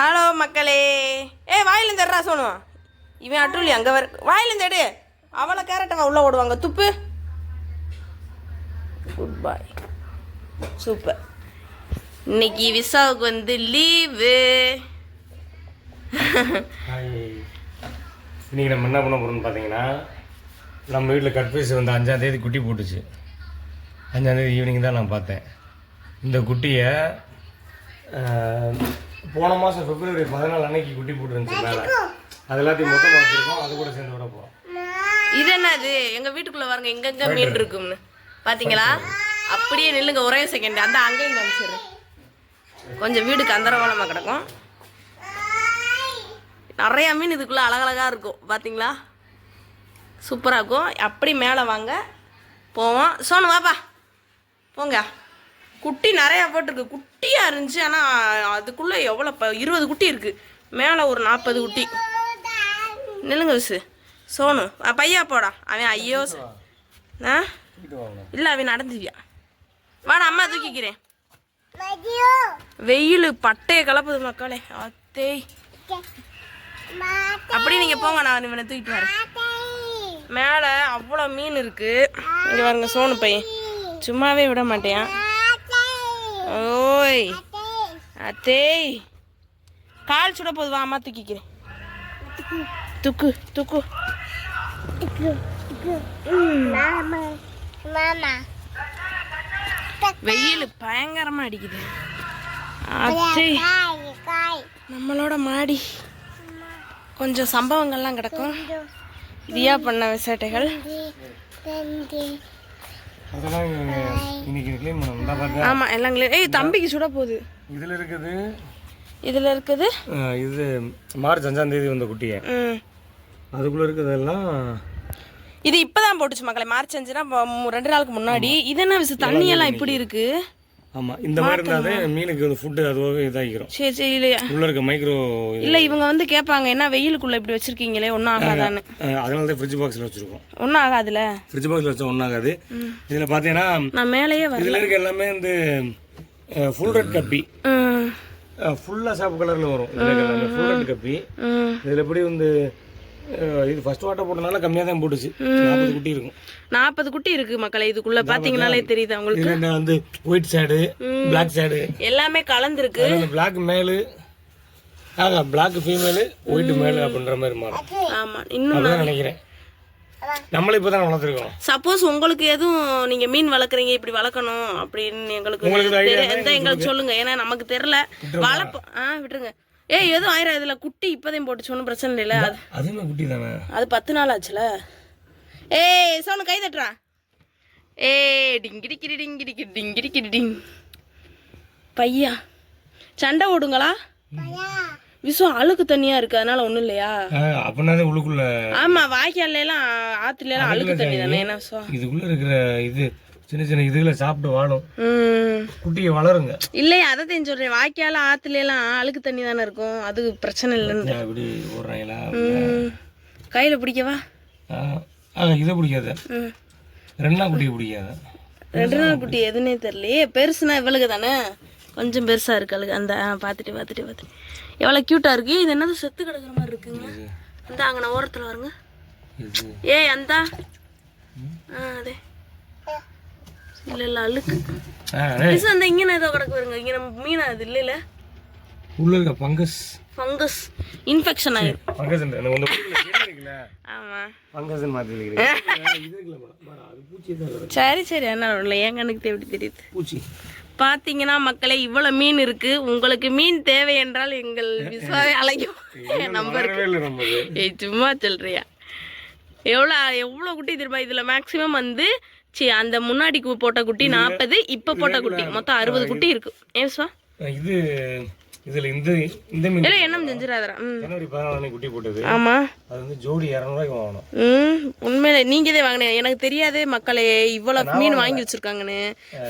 Hello மக்களே. ஏ வாயிலேருந்து எடுறா சோனு? இவன் அட்ரூலி அங்கே வர வாயிலேருந்து எடு. அவளை கேரட்டவா உள்ளே ஓடுவாங்க துப்பு. குட் பாய் சூப்பர் இன்னைக்கு விசாவுக்கு வந்து லீவு இன்னைக்கு நம்ம என்ன பண்ண போகிறோம்னு பார்த்தீங்கன்னா நம்ம வீட்டில் கட்பீஸ் வந்து அஞ்சாந்தேதி குட்டி போட்டுச்சு. அஞ்சாந்தேதி ஈவினிங் தான் நான் பார்த்தேன். இந்த குட்டியை போன மாதம் பிப்ரவரி பதினாலு அன்னைக்கு குட்டி போட்டுருந்துச்சு மேலே. அது எல்லாத்தையும் மொத்தம் வச்சுருக்கோம். அது கூட சேர்ந்து விட போகிறோம் இது என்னது? எங்கள் வீட்டுக்குள்ளே வாருங்க எங்கெங்க மீன் இருக்கும்னு. பார்த்தீங்களா அப்படியே நில்லுங்க ஒரே செகண்ட் அந்த அங்கேயும் காமிச்சிடுறேன் கொஞ்சம் வீடு கந்தரவாளமாக கிடக்கும். நிறையா மீன் இதுக்குள்ளே அழகழகாக இருக்கும். பார்த்தீங்களா சூப்பராக இருக்கும். அப்படி மேலே வாங்க. போவோம். சோனு வாப்பா. போங்க. குட்டி நிறையா போட்டிருக்கு குட்டியாக இருந்துச்சு ஆனால் அதுக்குள்ளே எவ்வளோ ப இருபது குட்டி இருக்குது மேலே ஒரு நாற்பது குட்டி. நில்லுங்க விசு. சோனு பையா போடா. அவன் ஐயோ ஆ? இல்லை அவன் நடந்துவியா வாடா அம்மா தூக்கிக்கிறேன். வெயில் பட்டைய கலப்புது மக்களே. அத்தேய் அப்படி நீங்கள் போங்க நான் இவனை தூக்கிட்டு வரேன். மேலே அவ்வளோ மீன் இருக்கு. இங்கே பாருங்க சோனு பையன். சும்மாவே விட மாட்டேன். ஓய். அத்தேய் கால் சுட போது வா அம்மா தூக்கிக்கிறேன் துக்கு துக்கு. வெயில் பயங்கரமா அடிக்குது. அத்தை. நம்மளோட மாடி. கொஞ்சம் சம்பவங்கள்லாம் கிடக்கும். இதையா பண்ண விசேட்டைகள். அதெல்லாம் இன்னைக்கு க்ளீன் பண்ணணும். இந்த பாருங்க. ஆமா எல்லாம் clear. ஏய் தம்பிக்கு சுட போகுது. இதில் இருக்குது இதுல இருக்குது. இது மார்ச் அஞ்சாந்தேதி வந்த குட்டியை. ம். அதுக்குள்ளே இருக்கிறதெல்லாம் இது இப்பதான் போட்டுச்சு மக்களே. மார்ச் அஞ்சுனா ரெண்டு நாளுக்கு முன்னாடி. இது என்ன தண்ணி எல்லாம் இப்படி இருக்கு? ஆமாம் இந்த மாதிரி இருந்தாலே மீனுக்கு வந்து ஃபுட்டு அதுவாக இதாகிக்கிறோம் சரி சரி இல்லையா? உள்ள இருக்க மைக்ரோ இல்ல இவங்க வந்து கேட்பாங்க என்ன வெயிலுக்குள்ள இப்படி வச்சிருக்கீங்களே ஒன்றும் ஆகாதான்னு. அதனால தான் ஃப்ரிட்ஜ் பாக்ஸில் வச்சுருக்கோம். ஒன்றும் ஆகாதுல? ஃப்ரிட்ஜ் பாக்ஸில் வச்சா ஒன்றாகாது இதில் பார்த்தீங்கன்னா நான் மேலேயே இதில் இருக்க எல்லாமே வந்து ஃபுல் ரெட் கப்பி. ஃபுல்லாக சாப்பு கலரில் வரும். ஃபுல் ரெட் கப்பி. இதில் எப்படி வந்து இது ஃபர்ஸ்ட் வாட்டர் போட்டனால கம்மியாக தான் போட்டுச்சு. நாற்பது குட்டி இருக்கும். நாற்பது குட்டி இருக்கு மக்களே இதுக்குள்ள பாத்தீங்கன்னாலே தெரியுது அவங்களுக்கு. என்ன வந்து ஒயிட் சேடு பிளாக் சேடு எல்லாமே கலந்துருக்கு. பிளாக் மேலு ஆக பிளாக் ஃபீமேலு ஒயிட் மேலு அப்படின்ற மாதிரி மாறும். ஆமா இன்னும் அப்படிதான் நினைக்கிறேன். நம்மளே இப்போ தான் வளர்த்துருக்கோம். சப்போஸ் உங்களுக்கு எதுவும் நீங்க மீன் வளர்க்குறீங்க இப்படி வளர்க்கணும் அப்படின்னு எங்களுக்கு எங்களுக்கு சொல்லுங்க. ஏன்னா நமக்கு தெரியல. வளர்ப்போம் ஆ விட்டுருங்க. ஏய் எதுவும் ஆயிரம் இதுல குட்டி இப்போதையும் போட்டுச்சு. ஒன்றும் பிரச்சனை இல்லை அது அதுவுமே குட்டி தானே? அது பத்து நாள் ஆச்சுல. ஏய் சோனு கை தட்டுறா. ஏய் டிங்கிடி கிடி டிங்கிடி கிடி டிங்கிடி கிடி டிங். பையா. சண்டை ஓடுங்களா? விசு அழுக்கு தண்ணியா இருக்கு. அதனால ஒண்ணும் இல்லையா? அப்படின்னா உள்ளுக்குள்ள ஆமா வாய்க்கால்ல எல்லாம் ஆத்துல எல்லாம் அழுக்கு தண்ணி தானே என்ன விசு? இதுக்குள்ள இருக்கிற இது சின்ன சின்ன இதுகளை சாப்பிட்டு வாழும். ம். குட்டியை வளருங்க. இல்லையா அதை தான் சொல்றேன். வாய்க்கால ஆத்துல எல்லாம் அழுக்கு தண்ணி தானே இருக்கும். அது பிரச்சனை இல்லைன்னு ஏன் இப்படி ஓடுறாங்களா. கையில பிடிக்கவா? ஆ இதை பிடிக்காது. ம் ரெண்டா குட்டியை பிடிக்காது. ரெண்டு நாள் குட்டி எதுனே தெரியலையே. பெருசுனா இவளுக்கு தானே? கொஞ்சம் பெருசா இருக்கு அழுகு. அந்த பார்த்துட்டு பார்த்துட்டு பார்த்துட்டு. எவ்வளோ க்யூட்டா இருக்கு. இது என்னது? செத்து கிடக்குற மாதிரி இருக்குங்க. அந்த அங்கே ஓரத்தில் வருங்க. ஏய் அந்த. ஆ அதே. இல்லை இல்லை அழுக்கு. மிஸ் அந்த இங்கே ஏதோ கிடக்கு வருங்க இங்கே நம்ம மீனா அது இல்லைல்ல உள்ள இருக்க பங்கஸ் ஃபங்கஸ் இன்ஃபெக்ஷன் ஆயிடும் பங்கஸ் எனக்கு வந்து இருக்குல்ல ஆமாம் பங்கஸ் மாற்றி இருக்கிறேன் இது இருக்குல்ல பாரு, அது பூச்சி தான் கிடக்கு. சரி சரி என்ன இல்லை என் கண்ணுக்கு எப்படி தெரியுது. பூச்சி. பார்த்தீங்கன்னா மக்களே இவ்வளோ மீன் இருக்கு. உங்களுக்கு மீன் தேவை என்றால் எங்கள் விஸ்வாவை அழைக்கும் நம்பருக்கு இல்லை சும்மா சொல்றியா? எவ்வளோ எவ்வளோ குட்டி தெரியுமா? இதில் மேக்ஸிமம் வந்து சி அந்த முன்னாடி போட்ட குட்டி நாற்பது இப்போ போட்ட குட்டி. மொத்தம் அறுபது குட்டி இருக்கு. ஏன் விஸ்வா இது இதுல இந்த இந்த மீன் எண்ணம் செஞ்சிடாதரா ஜனவரி பதினாலு அன்னைக்கு குட்டி போட்டது. ஆமாம் அது வந்து ஜோடி இரநூறுவாய்க்கு வாங்கணும் ம் உண்மையில நீங்க இதே வாங்கினேன் எனக்கு தெரியாதே மக்களே இவ்வளவு மீன் வாங்கி வச்சிருக்காங்கன்னு.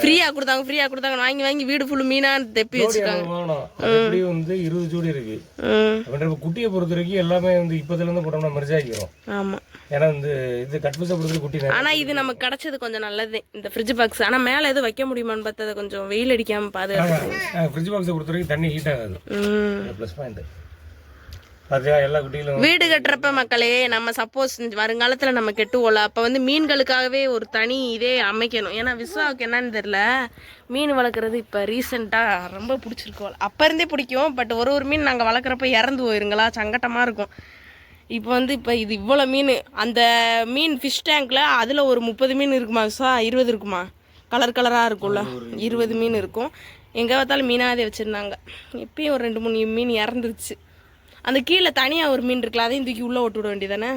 ஃப்ரீயா கொடுத்தாங்க ஃப்ரீயா கொடுத்தாங்க வாங்கி வாங்கி வீடு ஃபுல்லு மீனா தெப்பி வச்சிருக்காங்க. எப்படி வந்து இருபது ஜோடி இருக்கு. ம். அப்படின்ற குட்டியை பொறுத்த வரைக்கும் எல்லாமே வந்து இப்போதுல இருந்து போட்டோம்னா மெர்ஜ் ஆகிக்கிறோம் ஆமா. ஏன்னா வந்து இது கட்பூசை பொறுத்த குட்டி ஆனா இது நமக்கு கிடைச்சது கொஞ்சம் நல்லது. இந்த ஃப்ரிட்ஜ் பாக்ஸ் ஆனா மேல எதுவும் வைக்க முடியுமான்னு பார்த்தா கொஞ்சம் வெயில் அடிக்காம பாதுகாத்து ஃப்ரிட்ஜ் பாக்ஸை பொறுத்த வரைக்கும் தண்ணி ஹீட் ப்ளஸ் பாயிண்ட் வீடு கட்டுறப்ப மக்களே நம்ம சப்போஸ் வருங்காலத்தில் நம்ம கெட்டுவோல அப்போ வந்து மீன்களுக்காகவே ஒரு தனி இதே அமைக்கணும். ஏன்னா விஸ்வாவுக்கு என்னன்னு தெரில மீன் வளர்க்குறது இப்போ ரீசெண்டாக ரொம்ப பிடிச்சிருக்கு அப்போ இருந்தே பிடிக்கும் பட் ஒரு ஒரு மீன் நாங்கள் வளர்க்குறப்ப இறந்து போயிருங்களா? சங்கட்டமாக இருக்கும். இப்போ வந்து இப்போ இது இவ்வளோ மீன் அந்த மீன் ஃபிஷ் டேங்க்கில் அதில் ஒரு முப்பது மீன் இருக்குமா விஸ்வா இருபது இருக்குமா? கலர் கலராக இருக்கும்ல. இருபது மீன் இருக்கும். எங்கே பார்த்தாலும் மீனாகவே வச்சுருந்தாங்க இப்பயும் ஒரு ரெண்டு மூணு மீன் இறந்துருச்சு அந்த கீழே தனியாக ஒரு மீன் இருக்குல்ல அதையும் தூக்கி உள்ளே விட்டு விட வேண்டியதானே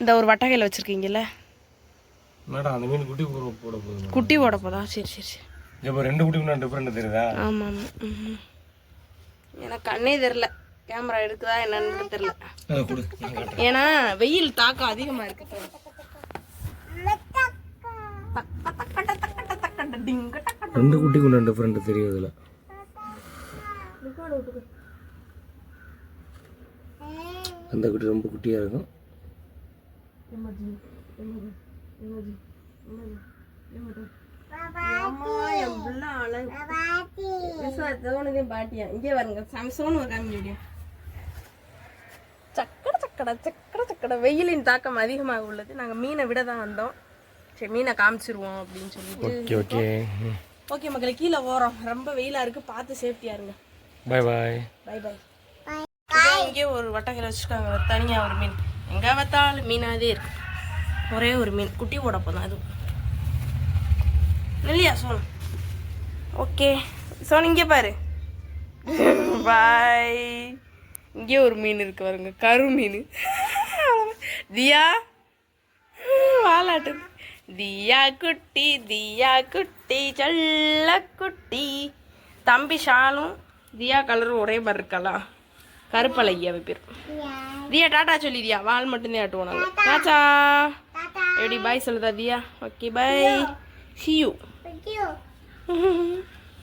இந்த ஒரு வட்டகையில் வச்சுருக்கீங்கல்ல மேடம் அந்த மீன் குட்டி போட போட போகுது குட்டி போட போதா சரி சரி சரி இப்போ ரெண்டு குட்டிக்கும் டிஃப்ரெண்ட் தெரியுதா ஆமாம் ஆமாம் எனக்கு கண்ணே தெரில கேமரா எடுக்குதா என்னன்னு தெரில ஏன்னா வெயில் தாக்கம் அதிகமாக இருக்கு ரெண்டு குட்டிக்கும் டிஃப்ரெண்ட் தெரியும் இதில் அந்த குட்டி ரொம்ப குட்டியாக இருக்கும். பாட்டியா இங்கே வருங்க சாமி சோனு ஒரு காமி முடியும் சக்கட சக்கட சக்கட சக்கட. வெயிலின் தாக்கம் அதிகமாக உள்ளது. நாங்கள் மீனை விட தான் வந்தோம். சரி மீனை காமிச்சிருவோம் அப்படின்னு சொல்லிட்டு. ஓகே மக்களே கீழே போகிறோம் ரொம்ப வெயிலாக இருக்குது பார்த்து சேஃப்டியாக இருங்க. பாய் பாய் பை பை இங்கே ஒரு வட்டக்கையில் வச்சுருக்காங்க. தனியாக ஒரு மீன். எங்கே பார்த்தாலும் மீனாகவே இருக்கு. ஒரே ஒரு மீன். குட்டி போட போதும் அது. இல்லையா சோனு? ஓகே. சோனு இங்கே பாரு. பாய் இங்கே ஒரு மீன் இருக்கு பாருங்க. கரு மீன். தியா. வாலாட்டு. தியா குட்டி தியா குட்டி செல்ல குட்டி. தம்பி ஷாலும் தியா கலரும் ஒரே மாதிரி இருக்கலாம் கருப்பழகியா பேர் தியா டாட்டா சொல்லி தியா. வால் மட்டும்தான் ஆட்டுவோம் நாங்கள் டாச்சா எப்படி பாய் சொல்லுதா Diya. Okay bye see you